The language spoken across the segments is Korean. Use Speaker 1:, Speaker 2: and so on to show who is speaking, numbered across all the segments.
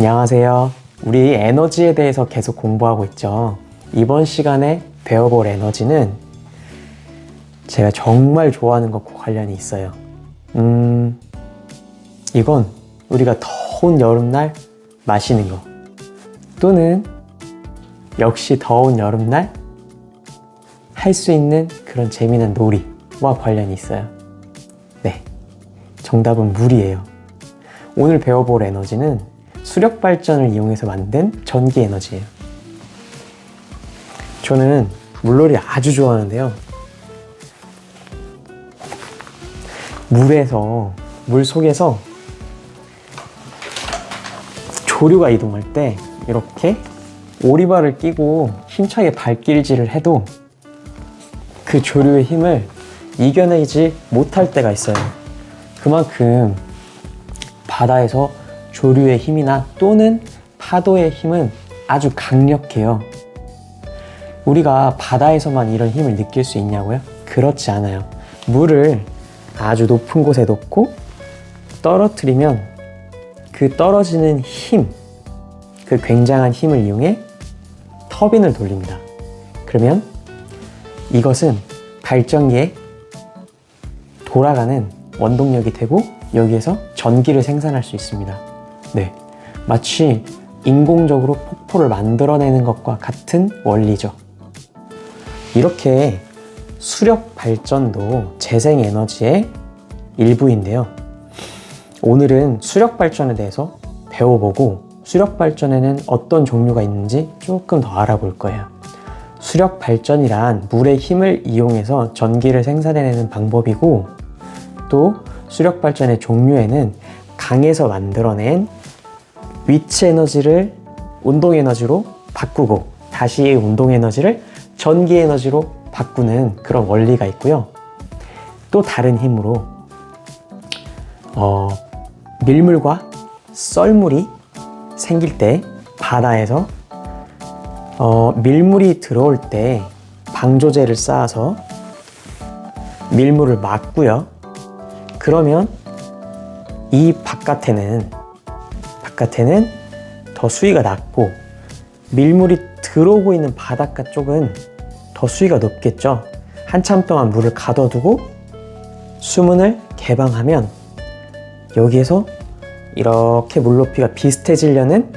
Speaker 1: 안녕하세요. 우리 에너지에 대해서 계속 공부하고 있죠. 이번 시간에 배워볼 에너지는 제가 정말 좋아하는 것과 관련이 있어요. 음, 이건 우리가 더운 여름날 마시는 거. 또는 역시 더운 여름날 할 수 있는 그런 재미난 놀이와 관련이 있어요. 네. 정답은 물이에요. 오늘 배워볼 에너지는 수력 발전을 이용해서 만든 전기 에너지예요. 저는 물놀이 아주 좋아하는데요. 물에서, 물 속에서 조류가 이동할 때 이렇게 오리발을 끼고 힘차게 발길질을 해도 그 조류의 힘을 이겨내지 못할 때가 있어요. 그만큼 바다에서 조류의 힘이나 또는 파도의 힘은 아주 강력해요. 우리가 바다에서만 이런 힘을 느낄 수 있냐고요? 그렇지 않아요. 물을 아주 높은 곳에 놓고 떨어뜨리면 그 떨어지는 힘, 그 굉장한 힘을 이용해 터빈을 돌립니다. 그러면 이것은 발전기에 돌아가는 원동력이 되고 여기에서 전기를 생산할 수 있습니다. 네. 마치 인공적으로 폭포를 만들어내는 것과 같은 원리죠. 이렇게 수력 발전도 재생 에너지의 일부인데요. 오늘은 수력 발전에 대해서 배워보고 수력 발전에는 어떤 종류가 있는지 조금 더 알아볼 거예요. 수력 발전이란 물의 힘을 이용해서 전기를 생산해내는 방법이고 또 수력 발전의 종류에는 강에서 만들어낸 위치 에너지를 운동 에너지로 바꾸고 다시 운동 에너지를 전기 에너지로 바꾸는 그런 원리가 있고요. 또 다른 힘으로 어, 밀물과 썰물이 생길 때 바다에서 어, 밀물이 들어올 때 방조제를 쌓아서 밀물을 막고요. 그러면 이 바깥에는 바깥에는 더 수위가 낮고 밀물이 들어오고 있는 바닷가 쪽은 더 수위가 높겠죠. 한참 동안 물을 가둬두고 수문을 개방하면 여기에서 이렇게 물 높이가 비슷해지려는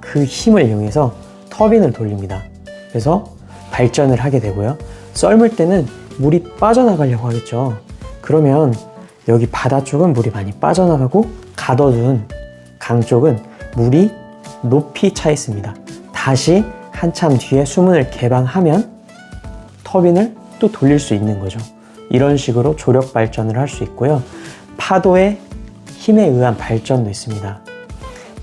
Speaker 1: 그 힘을 이용해서 터빈을 돌립니다. 그래서 발전을 하게 되고요. 썰물 때는 물이 빠져나가려고 하겠죠. 그러면 여기 바다 쪽은 물이 많이 빠져나가고 가둬둔 강 쪽은 물이 높이 차 있습니다. 다시 한참 뒤에 수문을 개방하면 터빈을 또 돌릴 수 있는 거죠. 이런 식으로 조력 발전을 할 수 있고요. 파도의 힘에 의한 발전도 있습니다.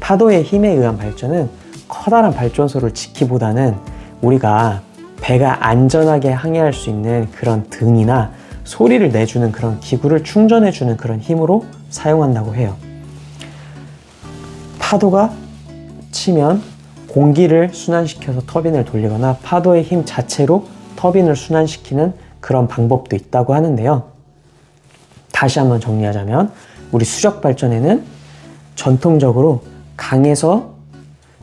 Speaker 1: 파도의 힘에 의한 발전은 커다란 발전소를 지키보다는 우리가 배가 안전하게 항해할 수 있는 그런 등이나 소리를 내주는 그런 기구를 충전해주는 그런 힘으로 사용한다고 해요. 파도가 치면 공기를 순환시켜서 터빈을 돌리거나 파도의 힘 자체로 터빈을 순환시키는 그런 방법도 있다고 하는데요. 다시 한번 정리하자면 우리 수력 발전에는 전통적으로 강에서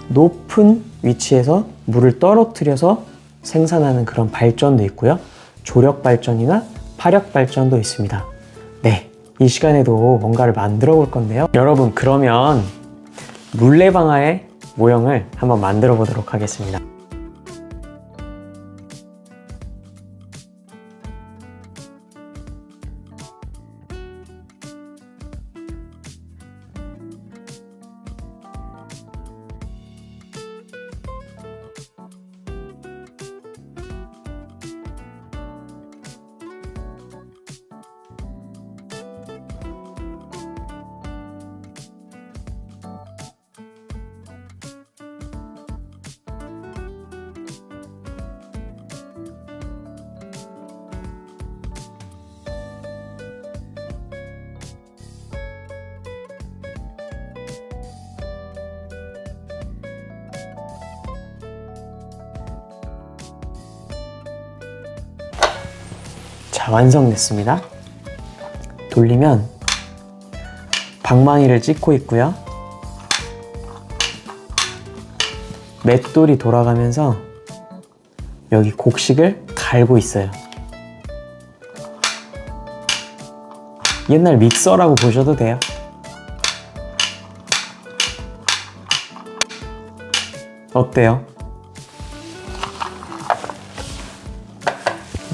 Speaker 1: 높은 위치에서 물을 떨어뜨려서 생산하는 그런 발전도 있고요. 조력 발전이나 파력 발전도 있습니다. 네. 이 시간에도 뭔가를 만들어 볼 건데요. 여러분, 그러면 물레방아의 모형을 한번 만들어 보도록 하겠습니다. 자, 완성됐습니다. 돌리면 방망이를 찍고 있고요. 맷돌이 돌아가면서 여기 곡식을 갈고 있어요. 옛날 믹서라고 보셔도 돼요. 어때요?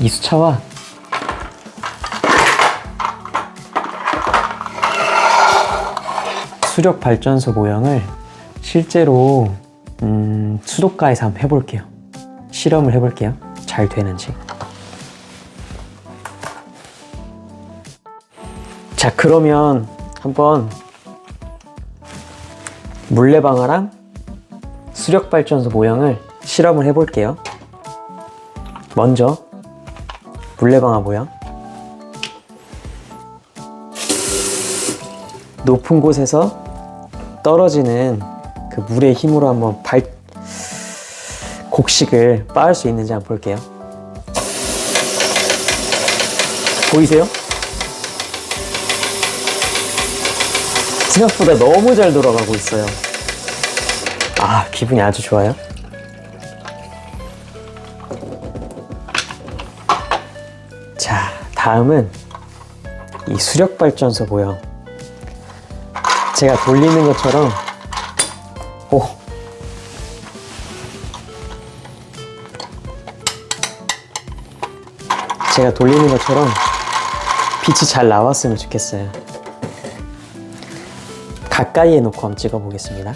Speaker 1: 이 수차와 수력 발전소 모형을 실제로 음, 수도가에서 한번 해볼게요. 실험을 해볼게요. 잘 되는지. 자, 그러면 한번 물레방아랑 수력 발전소 모형을 실험을 해볼게요. 먼저 물레방아 모양. 높은 곳에서 떨어지는 그 물의 힘으로 한번 발 곡식을 빻을 수 있는지 한번 볼게요. 보이세요? 생각보다 너무 잘 돌아가고 있어요. 아, 기분이 아주 좋아요. 자, 다음은 이 수력 발전소 모형. 제가 돌리는 것처럼 오 제가 돌리는 것처럼 빛이 잘 나왔으면 좋겠어요. 가까이에 놓고 한번 찍어 보겠습니다.